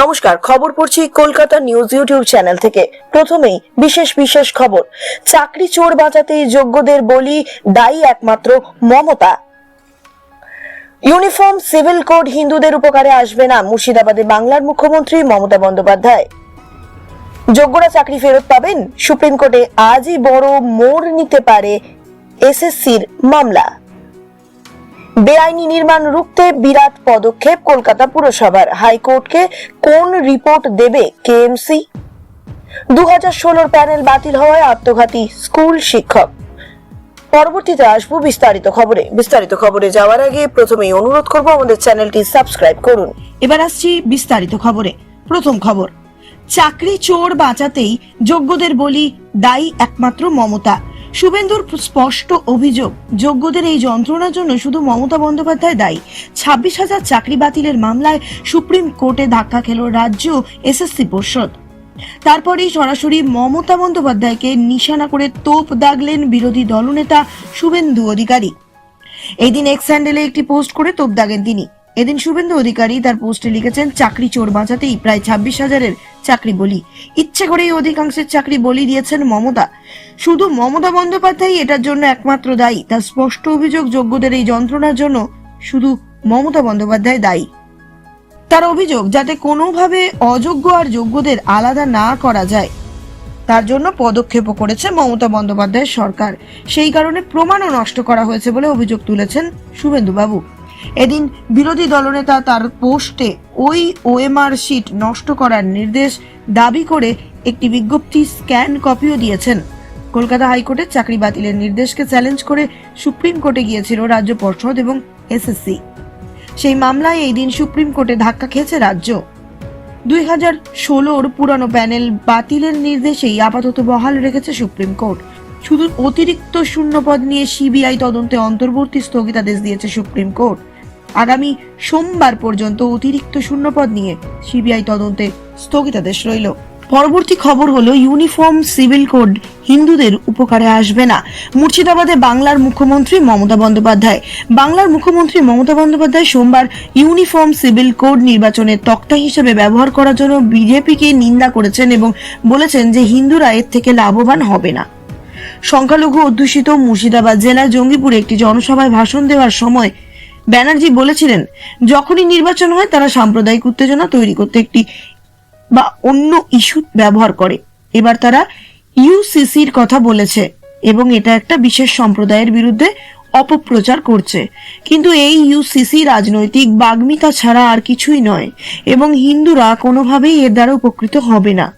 নমস্কার, খবর পড়ছি কলকাতা নিউজ ইউটিউব চ্যানেল থেকে। প্রথমেই বিশেষ বিশেষ খবর। চাকরি চোর বাঁচাতে যোগ্যদের বলি দায়ী একমাত্র মমতা। ইউনিফর্ম, সিভিল কোড হিন্দুদের উপকারে আসবে না, মুর্শিদাবাদে বাংলার মুখ্যমন্ত্রী মমতা বন্দ্যোপাধ্যায়। যোগ্যরা চাকরি ফেরত পাবেন? সুপ্রিম কোর্টে আজই বড় মোড় নিতে পারে এসএসসির মামলা। বেআইনি নির্মাণ রুখতে বিরাট পদক্ষেপ কলকাতা পুরসভার। হাইকোর্টকে কোন রিপোর্ট দেবে কেএমসি? দু হাজার ষোলোর প্যানেল বাতিল হওয়ায় আত্মঘাতী স্কুল শিক্ষক। পরবর্তীতে আসব বিস্তারিত খবরে। বিস্তারিত খবরে যাওয়ার আগে প্রথমেই অনুরোধ করব আমাদের চ্যানেলটি সাবস্ক্রাইব করুন। এবার আসছি বিস্তারিত খবরে। প্রথম খবর, চাকরি চোর বাঁচাতেই যোগ্যদের বলি দায়ী একমাত্র মমতা। শুভেন্দুর স্পষ্ট অভিযোগ, যোগ্যদের এই যন্ত্রণার জন্য শুধু মমতা বন্দ্যোপাধ্যায় দায়ী। ছাব্বিশ হাজার চাকরি বাতিলের মামলায় সুপ্রিম কোর্টে ধাক্কা খেল রাজ্য এসএসসি পর্ষদ। তারপরেই সরাসরি মমতা বন্দ্যোপাধ্যায়কে নিশানা করে তোপ দাগলেন বিরোধী দলনেতা শুভেন্দু অধিকারী। এদিন এক্স হ্যান্ডেলে একটি পোস্ট করে তোপ দাগেন তিনি। এদিন শুভেন্দু অধিকারী তার পোস্টে লিখেছেন, চাকরি চোর বাঁচাতেই প্রায় ছাব্বিশ হাজারের চাকরি বলি। ইচ্ছে করেই অধিকাংশের চাকরি বলি দিয়েছেন মমতা। শুধু মমতা বন্দ্যোপাধ্যায় এটার জন্য একমাত্র দায়ী। তার স্পষ্ট অভিযোগ, যোগ্যদের এই যন্ত্রণার জন্য শুধু মমতা বন্দ্যোপাধ্যায় দায়ী। তার অভিযোগ, যাতে কোনোভাবে অযোগ্য আর যোগ্যদের আলাদা না করা যায়, তার জন্য পদক্ষেপও করেছে মমতা বন্দ্যোপাধ্যায়ের সরকার। সেই কারণে প্রমাণও নষ্ট করা হয়েছে বলে অভিযোগ তুলেছেন শুভেন্দুবাবু। এদিন বিরোধী দলনেতা তার পোস্টে ওই ওএমআর শিট নষ্ট করার নির্দেশ দাবি করে একটি বিজ্ঞপ্তি স্ক্যান কপিও দিয়েছেন। কলকাতা হাইকোর্টের চাকরি বাতিলের নির্দেশকে চ্যালেঞ্জ করে সুপ্রিম কোর্টে গিয়েছিল রাজ্য পর্ষদ এবং এসএসসি। সেই মামলায় এই দিন সুপ্রিম কোর্টে ধাক্কা খেয়েছে রাজ্য। দুই হাজার ষোলোর পুরানো প্যানেল বাতিলের নির্দেশেই আপাতত বহাল রেখেছে সুপ্রিম কোর্ট। শুধু অতিরিক্ত শূন্যপদ নিয়ে সিবিআই তদন্তে অন্তর্বর্তী স্থগিতাদেশ দিয়েছে সুপ্রিম কোর্ট। আগামী সোমবার পর্যন্ত অতিরিক্ত শূন্যপদ নিয়ে সিবিআই তদন্তে স্থগিতাদেশ রইল। পরবর্তী খবর হলো, ইউনিফর্ম সিভিল কোড হিন্দুদের উপকারে আসবে না। মুর্শিদাবাদে বাংলার মুখ্যমন্ত্রী মমতা বন্দ্যোপাধ্যায়। বাংলার মুখ্যমন্ত্রী মমতা বন্দ্যোপাধ্যায় সোমবার ইউনিফর্ম সিভিল কোড নির্বাচনের তক্তা হিসেবে ব্যবহার করার জন্য বিজেপিকে নিন্দা করেছেন এবং বলেছেন যে হিন্দুরা এর থেকে লাভবান হবে না। সংখ্যালঘু অধ্যুষিত মুর্শিদাবাদ জেলার জঙ্গিপুরে একটি জনসভায় ভাষণ দেওয়ার সময় ব্যানার্জি বলেছিলেন, যখনই নির্বাচন হয় তারা সাম্প্রদায়িক উত্তেজনা তৈরি করতে একটি বা অন্য ইস্যু ব্যবহার করে। এবার তারা ইউসিসির কথা বলেছে এবং এটা একটা বিশেষ সম্প্রদায়ের বিরুদ্ধে অপপ্রচার করছে। কিন্তু এই ইউসিসি রাজনৈতিক বাগ্মিতা ছাড়া আর কিছুই নয় এবং হিন্দুরা কোনোভাবেই এর দ্বারা উপকৃত হবে না।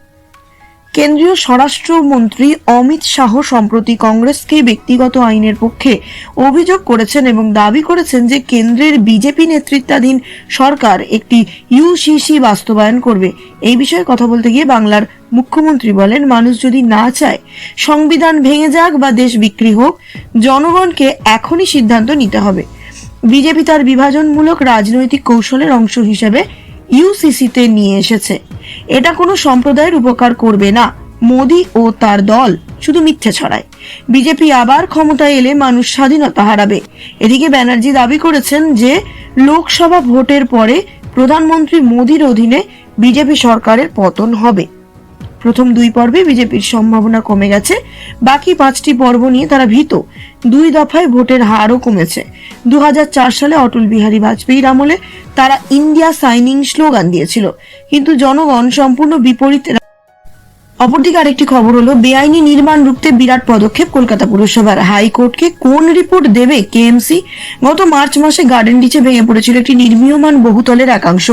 কেন্দ্রীয় স্বরাষ্ট্রমন্ত্রী অমিত শাহ সম্প্রতি কংগ্রেসকে ব্যক্তিগত আইনের পক্ষে অভিযোগ করেছেন এবং দাবি করেছেন যে কেন্দ্রের বিজেপি নেতৃত্বাধীন সরকার একটি ইউসিসি বাস্তবায়ন করবে। এই বিষয়ে কথা বলতে গিয়ে বাংলার মুখ্যমন্ত্রী বলেন, মানুষ যদি না চায় সংবিধান ভেঙে যাক বা দেশ বিক্রি হোক, জনগণকে এখনই সিদ্ধান্ত নিতে হবে। বিজেপি তার বিভাজনমূলক রাজনৈতিক কৌশলের অংশ হিসেবে ইউসিসিতে নিয়ে এসেছে। এটা কোনো সম্প্রদায়ের উপকার করবে না। মোদি ও তার দল শুধু মিথ্যে ছড়ায়। বিজেপি আবার ক্ষমতায় এলে মানুষ স্বাধীনতা হারাবে। এদিকে ব্যানার্জি দাবি করেছেন যে, লোকসভা ভোটের পরে প্রধানমন্ত্রী মোদির অধীনে বিজেপি সরকারের পতন হবে। প্রথম দুই পর্বে বিজেপির সম্ভাবনা কমে গেছে। বাকি পাঁচটি পর্ব নিয়ে তারা ভীত। দুই দফায় ভোটের হারও কমেছে। দু হাজার চার সালে অটল বিহারী বাজপেয়ীর আমলে তারা ইন্ডিয়া সাইনিং স্লোগান দিয়েছিল। কিন্তু জনগণ সম্পূর্ণ বিপরীত অপরদিকে আরেকটি খবর হলো, বেআইনি নির্মাণ রুখতে বিরাট পদক্ষেপ কলকাতা পুরসভার হাইকোর্টকে। কোন রিপোর্ট দেবে কেএমসি? গত মার্চ মাসে গার্ডেন ডিচে ভেঙে পড়েছিল একটি নির্মীয়মান বহুতলের একাংশ।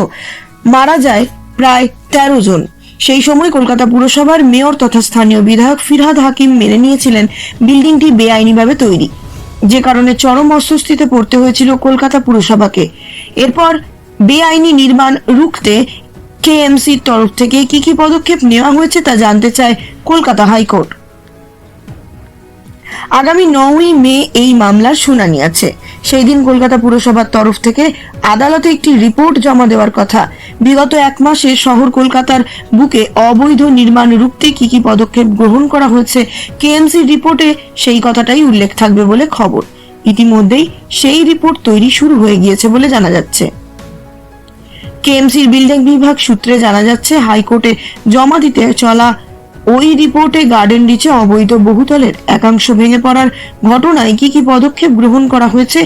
মারা যায় প্রায় তেরো জন। সেই সময় কলকাতা পুরসভার মেয়র তথা স্থানীয় বিধায়ক ফিরহাদ হাকিম মেনে নিয়েছিলেন বিল্ডিংটি বেআইনিভাবে তৈরি। যে কারণে চরম অস্বস্তিতে পড়তে হয়েছিল কলকাতা পুরসভাকে। এরপর বেআইনি নির্মাণ রুখতে কেএমসির তরফ থেকে কি কি পদক্ষেপ নেওয়া হয়েছে তা জানতে চায় কলকাতা হাইকোর্ট। আগামী নয়ই মে এই মামলার শুনানি আছে। সেই দিন কলকাতা পুরসভার তরফ থেকে আদালতে একটি রিপোর্ট জমা দেওয়ার কথা বিগত এক মাসে শহর কলকাতার বুকে অবৈধ নির্মাণ রুখতে কি কি পদক্ষেপ গ্রহণ করা হয়েছে, কেএমসি রিপোর্টে সেই কথাটাই উল্লেখ থাকবে বলে খবর। ইতিমধ্যেই সেই রিপোর্ট তৈরি শুরু হয়ে গিয়েছে বলে জানা যাচ্ছে। কেএমসির বিল্ডিং বিভাগ সূত্রে জানা যাচ্ছে, হাইকোর্টে জমা দিতে চলা ওই রিপোর্টে গার্ডেন রিচে অবৈধ বহুতলের একাংশ ভেঙে পড়ার ঘটনায় কি কি পদক্ষেপ গ্রহণ করা হয়েছে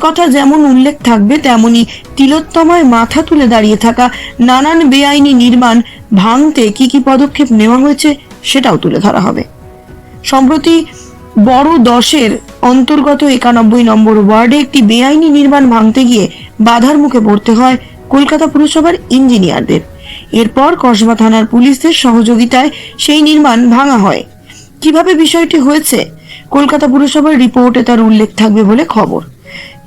কথা যেমন উল্লেখ থাকবে, তেমনি তিলোত্তমায় মাথা তুলে দাঁড়িয়ে থাকা নানান বেআইনি নির্মাণ ভাঙতে কি কি পদক্ষেপ নেওয়া হয়েছে সেটাও তুলে ধরা হবে। সম্প্রতি বড় দশের অন্তর্গত একানব্বই নম্বর ওয়ার্ডে একটি বেআইনি নির্মাণ ভাঙতে গিয়ে বাধার মুখে পড়তে হয় কলকাতা পুরসভার ইঞ্জিনিয়ারদের। এরপর কসবা থানার পুলিশদের সহযোগিতায় সেই নির্মাণ ভাঙা হয়। কীভাবে বিষয়টি হয়েছে? কলকাতা পুরসভার রিপোর্টে তার উল্লেখ থাকবে বলে খবর।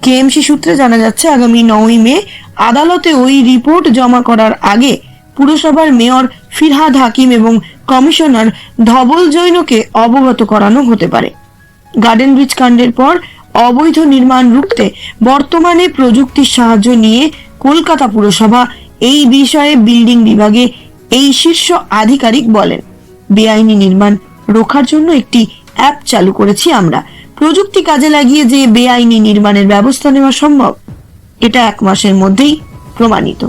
কেএমসি সূত্রে জানা যাচ্ছে, আগামী নয়ই মে আদালতে ওই রিপোর্ট জমা করার আগে পুরসভার মেয়র ফিরহাদ হাকিম এবং কমিশনার ধবল জৈনকে অবগত করানো হতে পারে। গার্ডেন ব্রিজ কাণ্ডের পর অবৈধ নির্মাণ রুখতে বর্তমানে প্রযুক্তির সাহায্য নিয়ে কলকাতা পুরসভা এই বিষয়ে বিল্ডিং বিভাগে এই শীর্ষ আধিকারিক বলেন। বেআইনি নির্মাণ রোখার জন্য একটি অ্যাপ চালু করেছি আমরা। প্রযুক্তি কাজে লাগিয়ে যে বেআইনি নির্মাণের ব্যবস্থা নেওয়া সম্ভব, এটা এক মাসের মধ্যেই প্রমাণিত।